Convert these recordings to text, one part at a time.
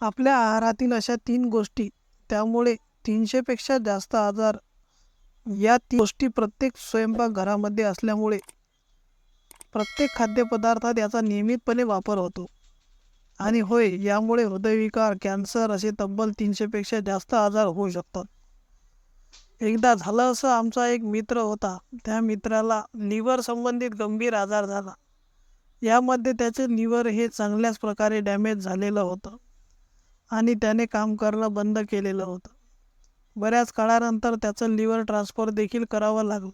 आपल्या आहारातील अशा तीन गोष्टी त्यामुळे तीनशेपेक्षा जास्त आजार या तीन गोष्टी प्रत्येक स्वयंपाकघरामध्ये असल्यामुळे प्रत्येक खाद्यपदार्थात याचा नियमितपणे वापर होतो. आणि होय यामुळे हृदयविकार कॅन्सर असे तब्बल तीनशेपेक्षा जास्त आजार होऊ शकतात. एकदा झालं असं आमचा एक मित्र होता त्या मित्राला लिव्हर संबंधित गंभीर आजार झाला. यामध्ये त्याचे लिव्हर हे चांगल्याच प्रकारे डॅमेज झालेलं होतं. आणि त्याने काम करणं बंद केलेलं होतं. बऱ्याच काळानंतर त्याचं लिव्हर ट्रान्सफर देखील करावं लागलं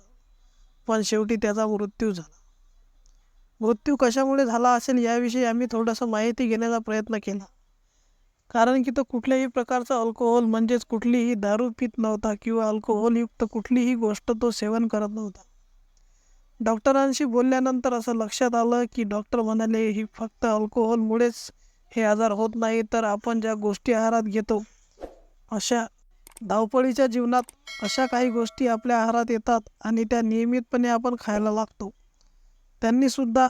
पण शेवटी त्याचा मृत्यू झाला. मृत्यू कशामुळे झाला असेल याविषयी आम्ही थोडंसं माहिती घेण्याचा प्रयत्न केला. कारण की तो कुठल्याही प्रकारचा अल्कोहोल म्हणजेच कुठलीही दारू पित नव्हता किंवा अल्कोहोलयुक्त कुठलीही गोष्ट तो सेवन करत नव्हता. डॉक्टरांशी बोलल्यानंतर असं लक्षात आलं की डॉक्टर म्हणाले ही फक्त अल्कोहोलमुळेच हे आजार होत नाही तर आपण ज्या गोष्टी आहारात घेतो अशा धावपळीच्या जीवनात अशा काही गोष्टी आपल्या आहारात येतात आणि त्या नियमितपणे आपण खायला लागतो. त्यांनीसुद्धा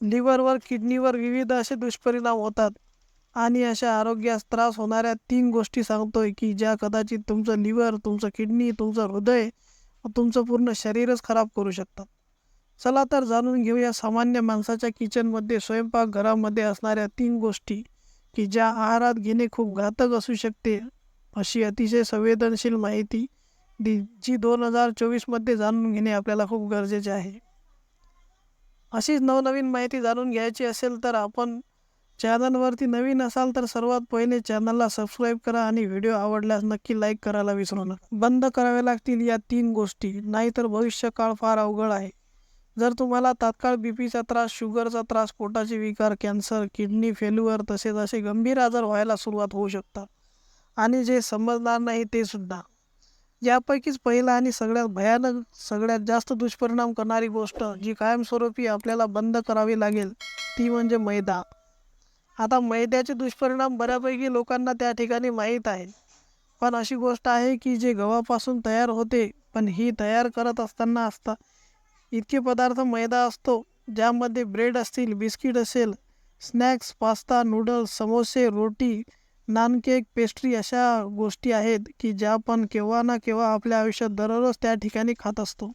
लिव्हरवर किडनीवर विविध असे दुष्परिणाम होतात आणि अशा आरोग्यास त्रास होणाऱ्या तीन गोष्टी सांगतोय की ज्या कदाचित तुमचं लिव्हर तुमचं किडनी तुमचं हृदय तुमचं पूर्ण शरीरच खराब करू शकतात. चला तर जाणून घेऊया सामान्य माणसाच्या किचनमध्ये स्वयंपाकघरामध्ये असणाऱ्या तीन गोष्टी की ज्या आहारात घेणे खूप घातक असू शकते. अशी अतिशय संवेदनशील माहिती दी जी दोन हजार चोवीसमध्ये जाणून घेणे आपल्याला खूप गरजेचे आहे. अशीच नवनवीन माहिती जाणून घ्यायची असेल तर आपण चॅनलवरती नवीन असाल तर सर्वात पहिले चॅनलला सबस्क्राईब करा आणि व्हिडिओ आवडल्यास नक्की लाईक करायला विसरू नका. बंद कराव्या लागतील या तीन गोष्टी नाहीतर भविष्यकाळ फार अवघड आहे. जर तुम्हाला तात्काळ बी पीचा त्रास शुगरचा त्रास पोटाचे विकार कॅन्सर किडनी फेल्युअर तसेच असे गंभीर आजार व्हायला सुरुवात होऊ शकतात. आणि जे समजणार नाही ते सुद्धा. यापैकीच पहिला आणि सगळ्यात भयानक सगळ्यात जास्त दुष्परिणाम करणारी गोष्ट जी कायमस्वरूपी आपल्याला बंद करावी लागेल ती म्हणजे मैदा. आता मैद्याचे दुष्परिणाम बऱ्यापैकी लोकांना त्या ठिकाणी माहीत आहे पण अशी गोष्ट आहे की जे गव्हापासून तयार होते पण ही तयार करत असताना असता इतके पदार्थ मैदा असतो ज्यामध्ये ब्रेड असतील बिस्किट असेल स्नॅक्स पास्ता नूडल्स समोसे रोटी नानकेक पेस्ट्री अशा गोष्टी आहेत की ज्या आपण केव्हा ना केव्हा आपल्या आयुष्यात दररोज त्या ठिकाणी खात असतो.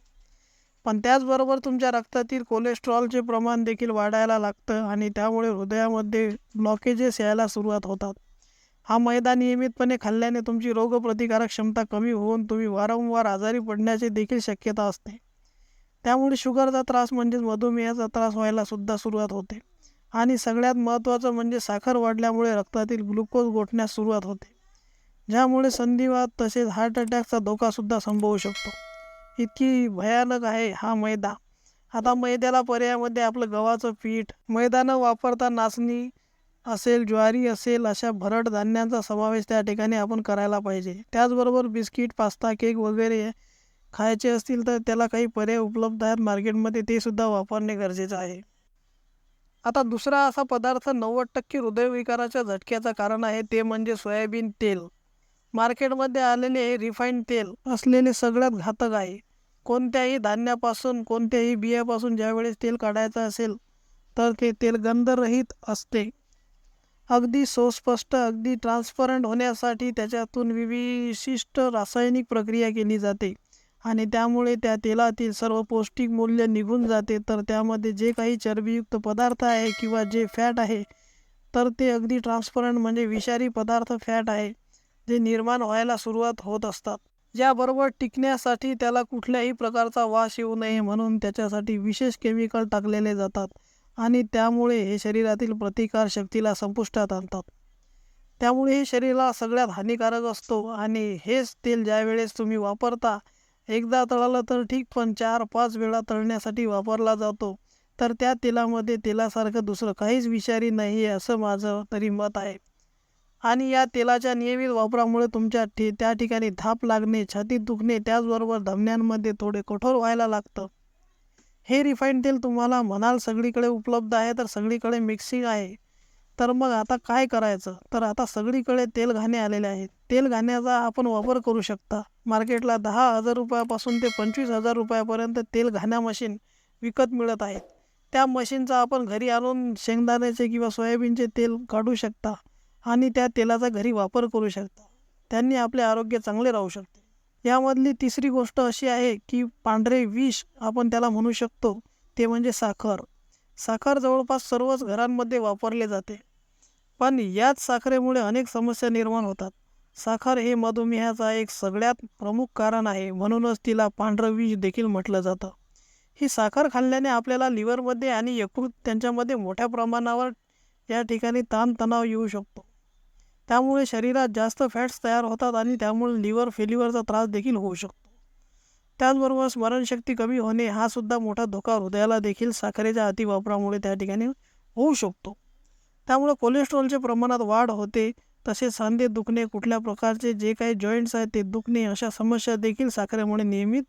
पण त्याचबरोबर तुमच्या रक्तातील कोलेस्ट्रॉलचे प्रमाण देखील वाढायला लागतं आणि त्यामुळे हृदयामध्ये ब्लॉकेजेस यायला सुरुवात होतात. हा मैदा नियमितपणे खाल्ल्याने तुमची रोगप्रतिकारक क्षमता कमी होऊन तुम्ही वारंवार आजारी पडण्याची देखील शक्यता असते. त्यामुळे शुगरचा त्रास म्हणजेच मधुमेहाचा त्रास व्हायला सुद्धा सुरुवात होते. आणि सगळ्यात महत्त्वाचं म्हणजे साखर वाढल्यामुळे रक्तातील ग्लुकोज गोठण्यास सुरुवात होते. ज्यामुळे संधिवात तसेच हार्ट अटॅकचा धोकासुद्धा संभवू शकतो. इतकी भयानक आहे हा मैदा. आता मैद्याला पर्यायामध्ये आपलं गव्हाचं पीठ मैदा न वापरता नाचणी असेल ज्वारी असेल अशा भरड धान्यांचा समावेश त्या ठिकाणी आपण करायला पाहिजे. त्याचबरोबर बिस्किट पास्ता केक वगैरे खायचे असतील तर त्याला काही पर्याय उपलब्ध आहेत. मार्केटमध्ये ते सुद्धा वापरणे गरजेचं आहे. आता दुसरा असा पदार्थ नव्वद टक्के हृदयविकाराच्या झटक्याचं कारण आहे. ते म्हणजे सोयाबीन तेल. मार्केटमध्ये आलेले हे रिफाईंड तेल असलेले सगळ्यात घातक आहे. कोणत्याही धान्यापासून कोणत्याही बियापासून ज्यावेळेस तेल काढायचं असेल तर ते तेल गंधरहित असते. अगदी सुस्पष्ट अगदी ट्रान्सपरंट होण्यासाठी त्याच्यातून विशिष्ट रासायनिक प्रक्रिया केली जाते. आणि त्यामुळे त्या तेलातील सर्व पौष्टिक मूल्य निघून जाते. तर त्यामध्ये जे काही चरबीयुक्त पदार्थ आहे किंवा जे फॅट आहे तर ते अगदी ट्रान्सपरंट म्हणजे विषारी पदार्थ फॅट आहे जे निर्माण व्हायला सुरुवात होत असतात. याबरोबर टिकण्यासाठी त्याला कुठल्याही प्रकारचा वास येऊ नये म्हणून त्याच्यासाठी विशेष केमिकल टाकलेले जातात आणि त्यामुळे हे शरीरातील प्रतिकारशक्तीला संपुष्टात आणतात. त्यामुळे हे शरीराला सगळ्यात हानिकारक असतो आणि हेच तेल ज्यावेळेस तुम्ही वापरता एकदा तळालं तर ठीक पण चार पाच वेळा तळण्यासाठी वापरला जातो. तर त्या तेलामध्ये तेलासारखं दुसरं काहीच विषारी नाही आहे असं माझं तरी मत आहे. आणि या तेलाच्या नियमित वापरामुळे तुमच्या ठी त्या ठिकाणी धाप लागणे छातीत दुखणे त्याचबरोबर धमन्यांमध्ये थोडे कठोर व्हायला लागतं. हे रिफाईंड तेल तुम्हाला म्हणाल सगळीकडे उपलब्ध आहे तर सगळीकडे मिक्सिंग आहे. तर मग आता काय करायचं? तर आता सगळीकडे तेल घाणे आलेले आहेत. तेल घाण्याचा आपण वापर करू शकता. मार्केटला दहा हजार रुपयापासून ते पंचवीस हजार रुपयापर्यंत तेल घाण्या मशीन विकत मिळत आहेत. त्या मशीनचा आपण घरी आणून शेंगदाण्याचे किंवा सोयाबीनचे तेल काढू शकता आणि त्या तेलाचा घरी वापर करू शकता. त्यांनी आपले आरोग्य चांगले राहू शकते. यामधली तिसरी गोष्ट अशी आहे की पांढरे विष आपण त्याला म्हणू शकतो. ते म्हणजे साखर. साखर जवळपास सर्वच घरांमध्ये वापरले जाते. पण याच साखरेमुळे अनेक समस्या निर्माण होतात. साखर हे मधुमेहाचा एक सगळ्यात प्रमुख कारण आहे म्हणूनच तिला पांढरं विष देखील म्हटलं जातं. ही साखर खाल्ल्याने आपल्याला लिव्हरमध्ये आणि यकृत त्यांच्यामध्ये मोठ्या प्रमाणावर या ठिकाणी ताणतणाव येऊ शकतो. त्यामुळे शरीरात जास्त फॅट्स तयार होतात आणि त्यामुळे लिव्हर फेल्युअरचा त्रास देखील होऊ शकतो. त्याचबरोबर स्मरणशक्ती कमी होणे हा सुद्धा मोठा धोका हृदयाला देखील साखरेच्या अतिवापरामुळे त्या ठिकाणी होऊ शकतो. त्यामुळे कोलेस्ट्रॉलच्या प्रमाणात वाढ होते तसेच सांधे दुखणे कुठल्या प्रकारचे जे काही जॉईंट्स आहेत ते दुखणे अशा समस्या देखील साखरेमुळे नियमित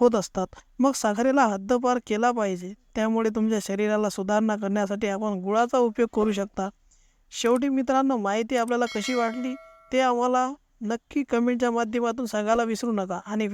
होत असतात. मग साखरेला हद्दपार केला पाहिजे त्यामुळे तुमच्या शरीराला सुधारणा करण्यासाठी आपण गुळाचा उपयोग करू शकता. शेवटी मित्रांनो माहिती आपल्याला कशी वाटली ते आम्हाला नक्की कमेंटच्या माध्यमातून सांगायला विसरू नका. आणि